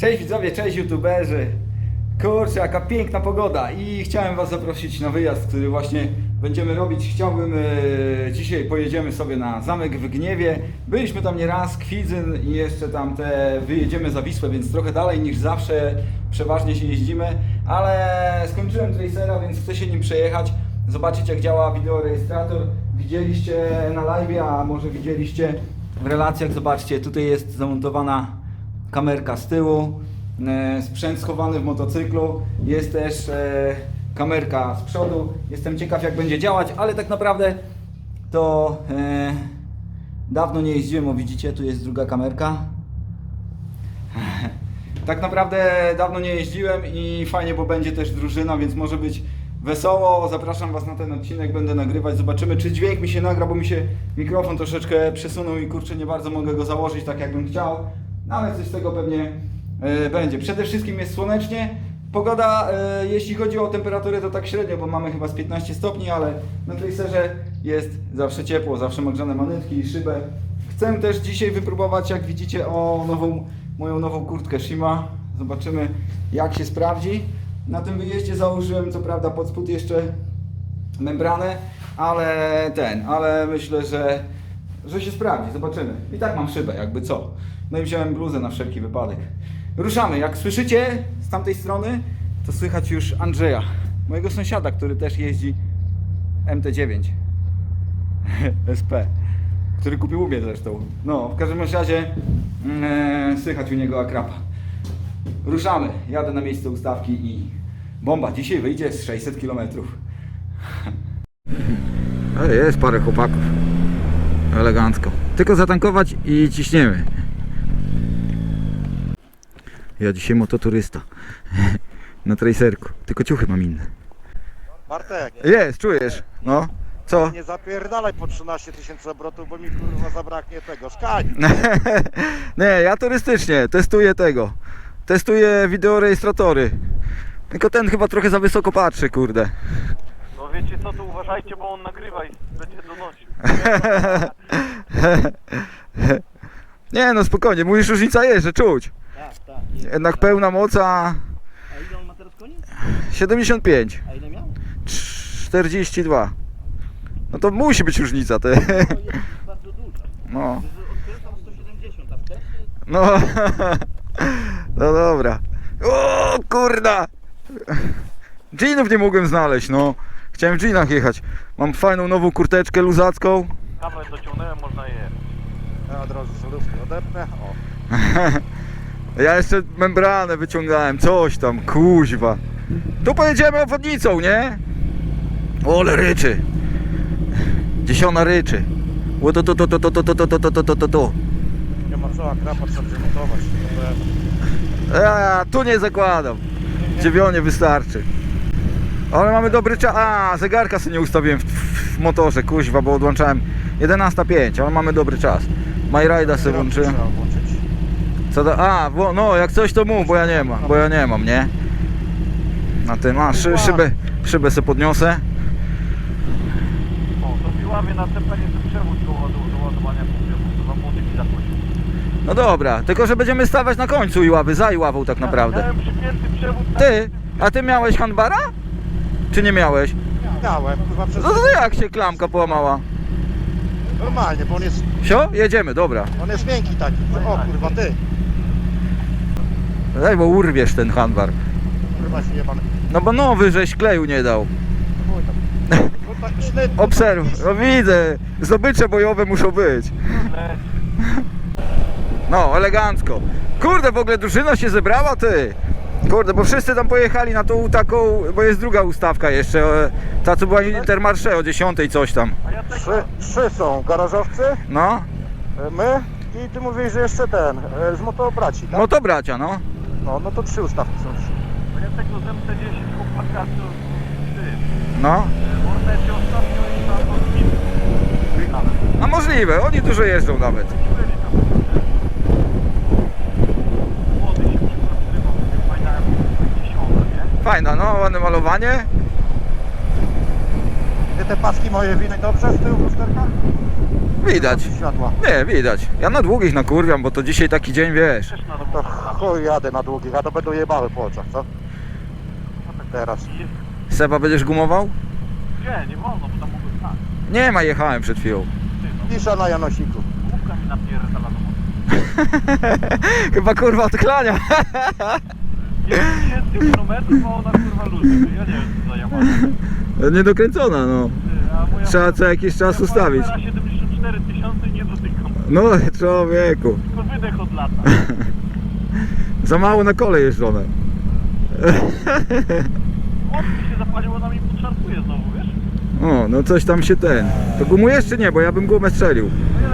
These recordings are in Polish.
Cześć widzowie, cześć youtuberzy. Kurczę, jaka piękna pogoda i chciałem was zaprosić na wyjazd, który właśnie będziemy robić. Chciałbym, e, dzisiaj pojedziemy sobie na Zamek w Gniewie. Byliśmy tam nieraz, Kwidzyn i jeszcze tam te, wyjedziemy za Wisłę, więc trochę dalej niż zawsze przeważnie się jeździmy, ale skończyłem Tracera, więc chcę się nim przejechać, zobaczyć jak działa wideorejestrator. Widzieliście na live, a może widzieliście w relacjach, zobaczcie, tutaj jest zamontowana kamerka z tyłu, e, sprzęt schowany w motocyklu, jest też e, kamerka z przodu. Jestem ciekaw jak będzie działać, ale tak naprawdę to e, dawno nie jeździłem, o widzicie, tu jest druga kamerka. Tak naprawdę dawno nie jeździłem i fajnie, bo będzie też drużyna, więc może być wesoło. Zapraszam Was na ten odcinek, będę nagrywać. Zobaczymy, czy dźwięk mi się nagra, bo mi się mikrofon troszeczkę przesunął i kurczę, nie bardzo mogę go założyć tak, jakbym chciał. No ale coś z tego pewnie e, będzie. Przede wszystkim jest słonecznie. Pogoda, e, jeśli chodzi o temperaturę, to tak średnio, bo mamy chyba z 15 stopni, ale na Tracerze jest zawsze ciepło, zawsze mam grzane manetki i szybę. Chcę też dzisiaj wypróbować, jak widzicie, o nową, moją nową kurtkę Shima. Zobaczymy, jak się sprawdzi. Na tym wyjeździe założyłem, co prawda, pod spód jeszcze membranę, ale ten, ale myślę, że, że się sprawdzi. Zobaczymy. I tak mam szybę, jakby co. No i wziąłem bluzę na wszelki wypadek. Ruszamy. Jak słyszycie z tamtej strony, to słychać już Andrzeja, mojego sąsiada, który też jeździ MT9. SP, który kupił u zresztą. No, w każdym razie mm, e, słychać u niego akrapa. Ruszamy. Jadę na miejsce ustawki i bomba. Dzisiaj wyjdzie z 600 km. Ale jest parę chłopaków. Elegancko. Tylko zatankować i ciśniemy. Ja dzisiaj mototurysta. Na tracerku. Tylko ciuchy mam inne. Bartek, Jest, czujesz? No. Co? nie zapierdalaj po 13 tysięcy obrotów, bo mi kurwa zabraknie tego. Szkań! Nie, ja turystycznie testuję tego. Testuję wideorejestratory. Tylko ten chyba trochę za wysoko patrzy, kurde. No wiecie co, to uważajcie, bo on nagrywa i będzie donosił. Nie no spokojnie, mówisz różnica jest, że czuć. Tak, tak. Jest. Jednak pełna moc, a ile on ma teraz koni? 75, A ile miał? 42. No to musi być różnica, te. To jest bardzo duża. No, Odkręcam 170, a wtedy no. No dobra. O kurda! Jeanów nie mogłem znaleźć, no. Chciałem w jeanach jechać. Mam fajną nową kurteczkę luzacką. Kawę dociągnąłem, można je. Ja od razu solówki odepnę. O, Ja jeszcze membranę wyciągałem, coś tam, kuźwa. Tu pojedziemy obwodnicą, nie? Ole ryczy. Dziesiona ryczy. O to to to to to to to to to to to to to. nie ma co, akrapa trzeba zdemontować. To pewnie. Ja tu nie zakładam. Dziewionię wystarczy. Ale mamy dobry czas. A, zegarka sobie nie ustawiłem w, w motorze, kuźwa, bo odłączałem 11.05, ale mamy dobry czas. MyRide'a sobie włączyłem. Co do, a, wo, no jak coś to mów, bo ja nie mam, bo ja nie mam, nie? Na tym, a szy, szybę, szybę sobie podniosę. O, to w Iławie na Cepenie ten przewód do, ładowania to wam młodych i zaprosił. No dobra, tylko że będziemy stawać na końcu Iławy, za Iławą tak naprawdę. Miałem przypięty przewód Ty, a ty miałeś handbara? Czy nie miałeś? Miałem, kurwa, przez... No to jak się klamka połamała? Normalnie, bo on jest, Sio? Jedziemy, dobra. on jest miękki taki. O kurwa, ty. Daj, bo urwiesz ten handbar. Kurwa się jebany. No bo nowy żeś kleju nie dał. Chuj tam. Kurwa, sznyt. Obserw, no widzę, zdobycze bojowe muszą być. No, elegancko. Kurde, w ogóle drużyna się zebrała, ty. Kurde, bo wszyscy tam pojechali na tą taką, bo jest druga ustawka jeszcze, e, ta co była Intermarché o 10 coś tam. a ja Trzy, trzy są garażowcy, No, e, my i ty mówisz, że jeszcze ten, e, z motobraci, tak? no to bracia, no. No, no to trzy ustawki są trzy. bo ja tego z MT10 chłopaka to ty, No, w Ornecie ostatnio i na Polskim. Nawet. a możliwe, oni dużo jeżdżą nawet. Byli tam. Młody się przygotowywał, fajna dziesiąta, nie? Fajna, no, ładne malowanie. Ty te paski moje widać dobrze z tyłu w lusterkach? Widać. Światła. Nie, widać. Ja na długich nakurwiam, bo to dzisiaj taki dzień, wiesz. Na To chuj jadę na długich, a to będą jebały po oczach, co? Teraz. Seba będziesz gumował? Nie, nie wolno, bo tam mogę stać. Nie ma, jechałem przed chwilą. No, Pisza na Janosiku. główka mi napierdala do. Chyba kurwa odklania. Jest 1000 km, a ona kurwa luźna. Ja nie wiem co za Yamaha. Niedokręcona, no. Ty, a moja- Trzeba co jakiś czas ustawić. Pajpera 74 tysiące i nie dotykam. No, człowieku. Tylko wydech od lata. Za mało na kole jeżdżone. Mocno się zapalił, ona mi podszarpuje znowu, wiesz? O, no coś tam się ten. To gumujesz czy nie? Bo ja bym gumę strzelił. No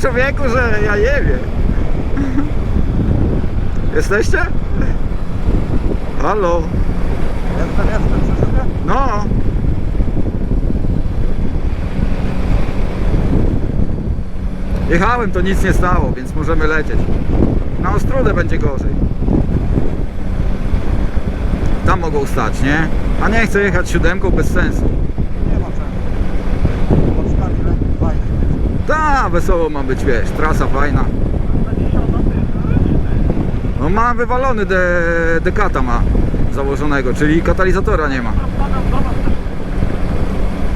człowieku, że ja nie wiem. Jesteście? Halo? Jestem, jestem? No. Jechałem, to nic nie stało, więc możemy lecieć. Na Ostrudę będzie gorzej. Tam mogą stać, nie? A nie chcę jechać siódemką bez sensu. Nie ma sensu. Podstawi lęk fajny. Ta, wesoło ma być, wiesz, trasa fajna. Na 10 to jest ryczny. No ma wywalony de, dekata ma założonego, czyli katalizatora nie ma.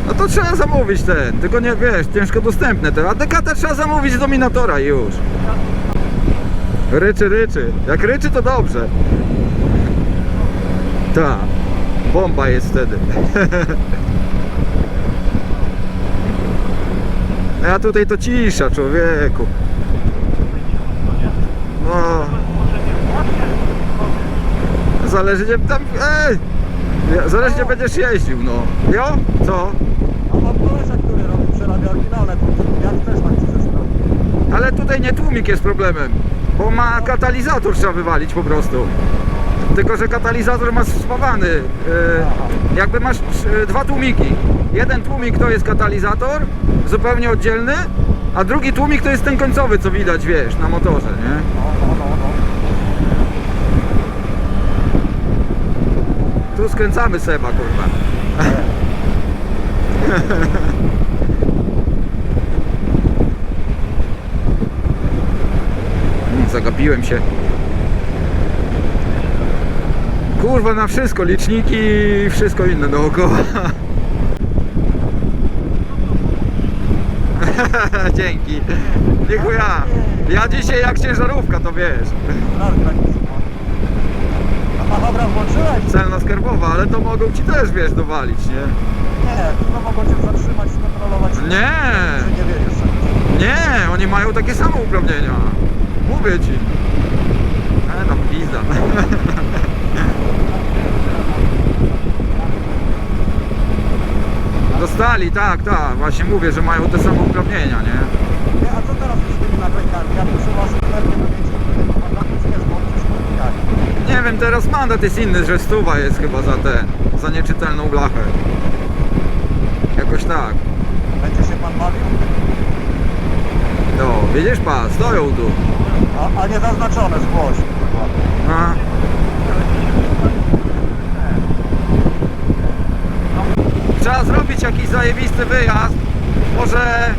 No to trzeba zamówić ten, tylko nie wiesz, ciężko dostępne te. A dekata trzeba zamówić z dominatora i już. Ryczy, ryczy. Jak ryczy to dobrze. Ta. Bomba jest wtedy. A tutaj to cisza, człowieku. No, zależy gdzie tam. Ej! Zależy gdzie będziesz jeździł, no. Jo? Co? A mam kolesia, który robi przerabia oryginalne tłumy. Też tak się zestawi. Ale tutaj nie tłumik jest problemem, bo ma katalizator trzeba wywalić po prostu. Tylko, że katalizator ma spawany. Yy, jakby masz yy, dwa tłumiki. Jeden tłumik to jest katalizator, zupełnie oddzielny, a drugi tłumik to jest ten końcowy, co widać, wiesz, na motorze, nie? Tu skręcamy Seba, kurwa. Zagapiłem się. Kurwa na wszystko, liczniki i wszystko inne dookoła. Dzięki. Dziękuję. Ja dzisiaj jak ciężarówka, to wiesz. Tak, tak. A dobra, włączyłeś? Celna skarbowa, ale to mogą ci też, wiesz, dowalić, nie? Nie, tylko mogą cię zatrzymać, skontrolować. Nie. Nie wiedziesz sobie. Nie, oni mają takie same uprawnienia. Mówię ci. Ale tam pizda. Dostali, tak, tak. Właśnie mówię, że mają te same uprawnienia, nie? Nie, a co teraz z tymi naklejkami? Ja proszę was do mieć mandatów nie wiem, teraz mandat jest inny, że stuwa jest chyba za ten, za nieczytelną blachę. Jakoś tak. Będzie się pan bawił? No, widzisz pa, stoją tu. A, a nie zaznaczone, zgłoś. A. Trzeba zrobić jakiś zajebisty wyjazd. Może,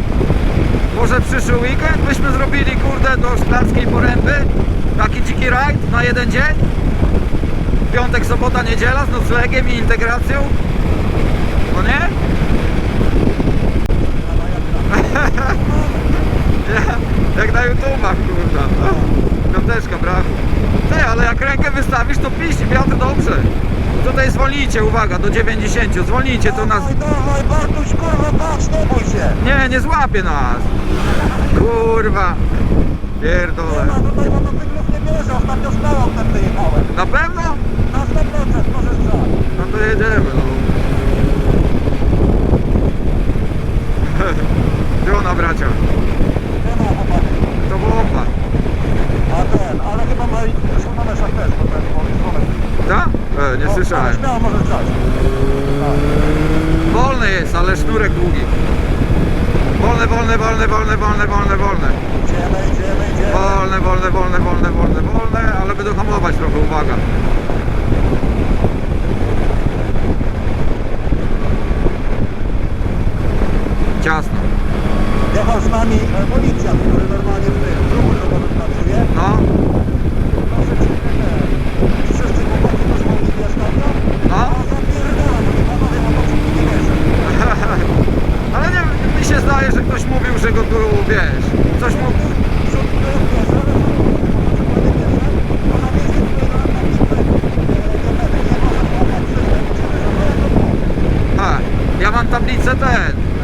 może przyszły weekend byśmy zrobili kurde do Szklarskiej Poręby. Taki dziki rajd na jeden dzień. Piątek, sobota, niedziela z noclegiem i integracją. No nie? Jak na YouTubach, kurwa. Piąteczka, brawo. Ty, ale jak rękę wystawisz, to piści wiatr dobrze. Tutaj zwolnijcie, uwaga, do 90. Zwolnijcie, to nas... Dawaj, dawaj, Bartuś, kurwa, patrz, nie bój się. Nie, nie złapie nas. Kurwa. Nie Pierdolę. ma, tutaj motocyklów nie bierze, ostatnio z autem wyjechałem. Na pewno? Na 100% możesz brać. No to jedziemy, no. Piona bracia. Nie ma chłopaki. To bomba. A ten, ale chyba ma i na meszach też, bo ten dzwonek. Tak? E, nie słyszałem. Grać. Tak. Wolne jest, ale sznurek długi. Wolne, wolne, wolne, wolne, wolne, wolne, wolne. Idziemy, idziemy, idziemy. Wolne, wolne, wolne, wolne, wolne, wolne, ale będą hamować trochę, uwaga. Ciasno. Jechał z nami e, policjant, który normalnie w tym ruchu pracuje. No, Proszę cię, nie. Wszyscy chłopaki też mogli wiesz na to? no. A zapierdala, bo nie panowie motocykli nie wierzę. Ale nie, mi się zdaje, że ktoś mówił, że go tu, wiesz, coś mu... Przód to jest wierzę, ale to motocykl nie wierzę. Bo na miejscu, który na na pizdę, e, nie będę, nie może chłopak przyjść, musimy, żeby ja to było. A, ja mam tablicę ten,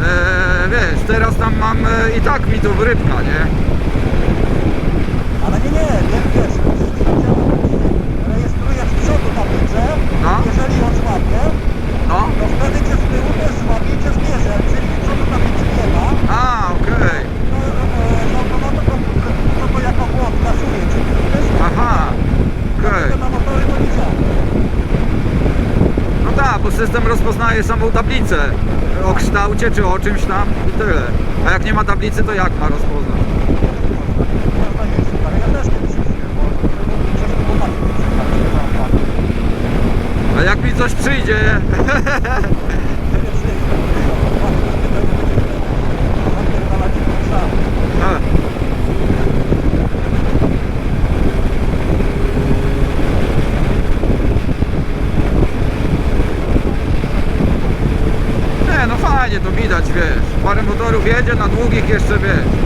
e, wiesz, teraz tam mam e, i tak mi tu rybka, nie? Ale nie, nie, nie, wiesz, rejestrujesz z przodu tablicę, No. jeżeli ją złapie, No. to wtedy cię z tyłu też złapie i cię zbierze. Jeżeli z przodu tablicy nie ma, A, okej. to e, z automatu komputer to, to jako błąd kasuje cię. Wiesz? Aha, okej. Dlatego na motory to nie działa. No tak, bo system rozpoznaje samą tablicę o kształcie czy o czymś tam i tyle. A jak nie ma tablicy, to jak ma rozpoznać? A jak mi coś przyjdzie, długi jeszcze wiesz.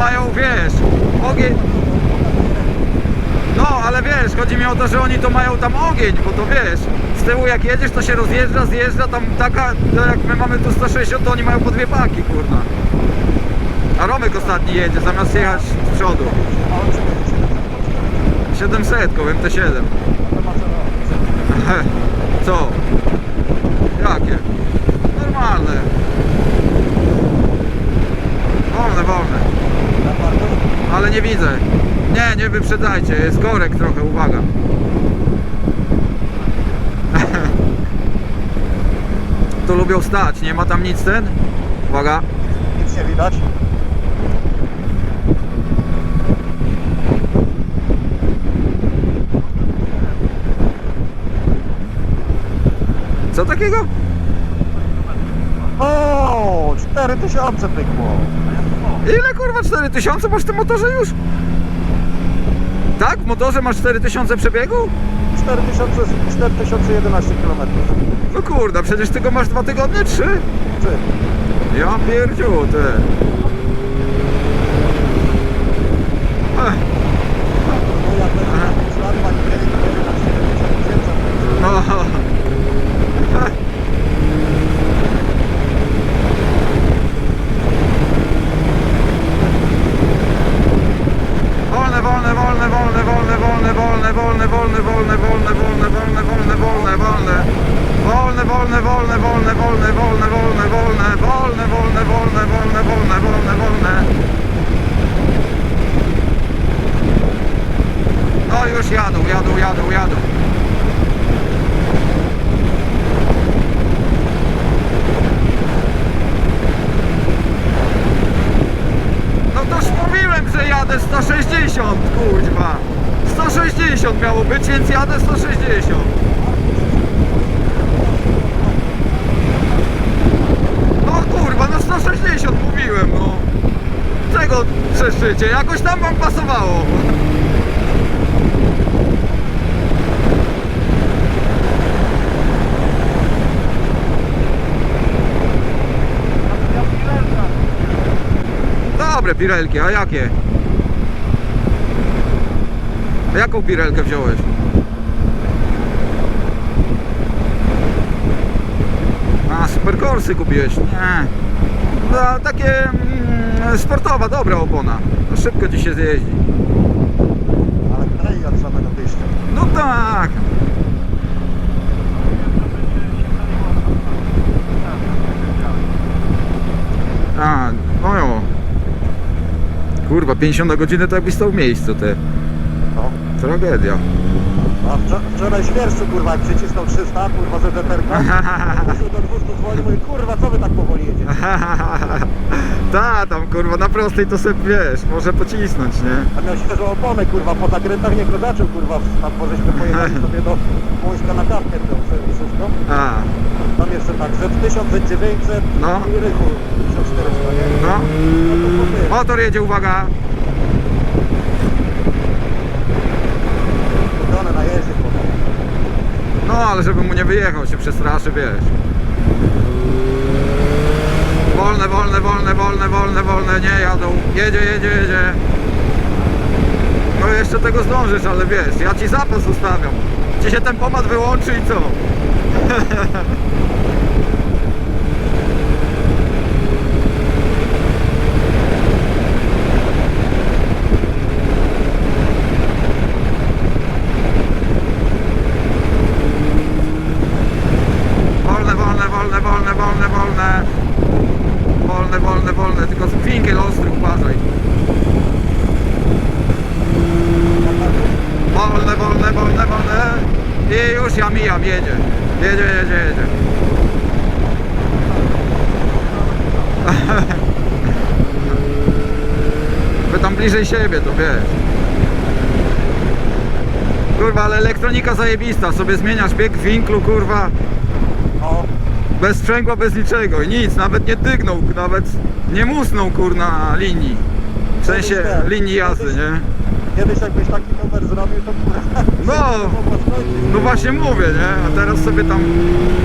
Mają, wiesz, ogień. No, ale wiesz, chodzi mi o to, że oni to mają tam ogień, bo to wiesz, z tyłu jak jedziesz, to się rozjeżdża, zjeżdża, tam taka, to jak my mamy tu 160, to oni mają po dwie paki, kurna. A Romek ostatni jedzie, zamiast jechać z przodu. A on czego jest? 700, MT7. To ma co robić. Co? Jakie? Normalne. Wolne, wolne. Ale nie widzę. Nie, nie wyprzedzajcie, jest korek trochę, uwaga. Tu lubią stać, nie ma tam nic ten? Uwaga. Nic nie widać. Co takiego? O, 4000 pykło. Ile kurwa 4000 masz w tym motorze już? Tak? W motorze masz 4000 przebiegu? 4000, 4011 km. No kurde, przecież ty go masz dwa tygodnie, trzy? Czy? Ja pierdziu, ty. Jadę 160, kurwa. 160 miało być, więc jadę 160. No kurwa, no 160 mówiłem, no. Czego przeszczycie? Jakoś tam wam pasowało. Dobre pirelki, a jakie? A jaką birelkę wziąłeś? A, superkorsy kupiłeś? Nie. No, takie mm, sportowa, dobra opona. No, szybko ci się zjeździ. Ale klei od samego wyjścia. No tak. A, ojo. Kurwa, 50 na godzinę to jakbyś stał w miejscu, ty. Tragedia. A wczor- wczoraj świerszczu kurwa jak przycisnął 300 kurwa z EDPR-ka. Poszedł do 200 dzwoni, mówi kurwa co wy tak powoli jedziecie? Ta, tam kurwa, na prostej to sobie wiesz, może pocisnąć, nie? A miał świeżą oponę kurwa, po zakrętach nie kozaczył kurwa, tam żeśmy pojechali sobie do Łońska na kawkę tą wszystko. A, Tam jeszcze tak, Z1000, Z900 No. i Rychu 1400, nie? no. No to Motor jedzie, uwaga. No, ale żeby mu nie wyjechał, się przestraszy, wiesz. Wolne, wolne, wolne, wolne, wolne, wolne, nie jadą. Jedzie, jedzie, jedzie. No jeszcze tego zdążysz, ale wiesz, ja ci zapas ustawiam. Ci się ten pomad wyłączy i co? Wolne, wolne, wolne, wolne, wolne, wolne. Wolne, wolne, wolne, tylko finkiel ostry, uważaj. Wolne, wolne, wolne, wolne. I już ja mijam, jedzie. Jedzie, jedzie, jedzie. Wy tam bliżej siebie, to wiesz. Kurwa, ale elektronika zajebista, sobie zmieniasz bieg w winklu, kurwa. No, Bez sprzęgła, bez niczego i nic, nawet nie tygnął, nawet nie musnął kurna linii. W sensie tak. linii jazdy, nie? Kiedyś jakbyś taki numer zrobił, to kurwa... No. No właśnie mówię, nie? A teraz sobie tam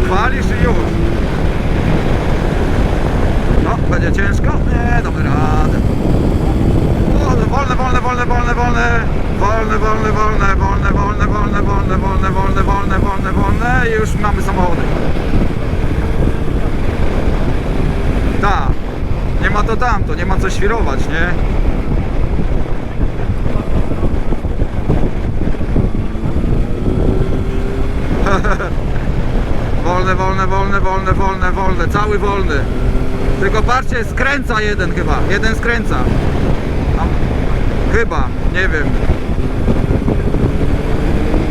chwalisz i już. No, będzie ciężko? Nie, damy radę. O, Wolne, wolne, wolne, wolne, wolne. Wolne, wolne, wolne, wolne, wolne, wolne, wolne, wolne, wolne, wolne, wolne, wolne i już mamy samochody. Tak. Nie ma to tamto, nie ma co świrować, nie? Wolne, wolne, wolne, wolne, wolne, wolne, cały wolny. Tylko patrzcie, skręca jeden chyba, jeden skręca. Chyba, nie wiem.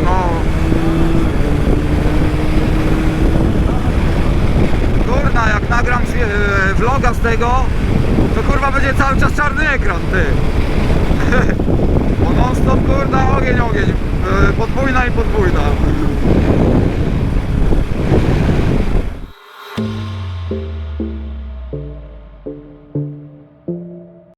No. Kurna, jak nagram e, vloga z tego, to kurwa będzie cały czas czarny ekran, ty. Bo non stop kurna, ogień, ogień. E, Podwójna i podwójna.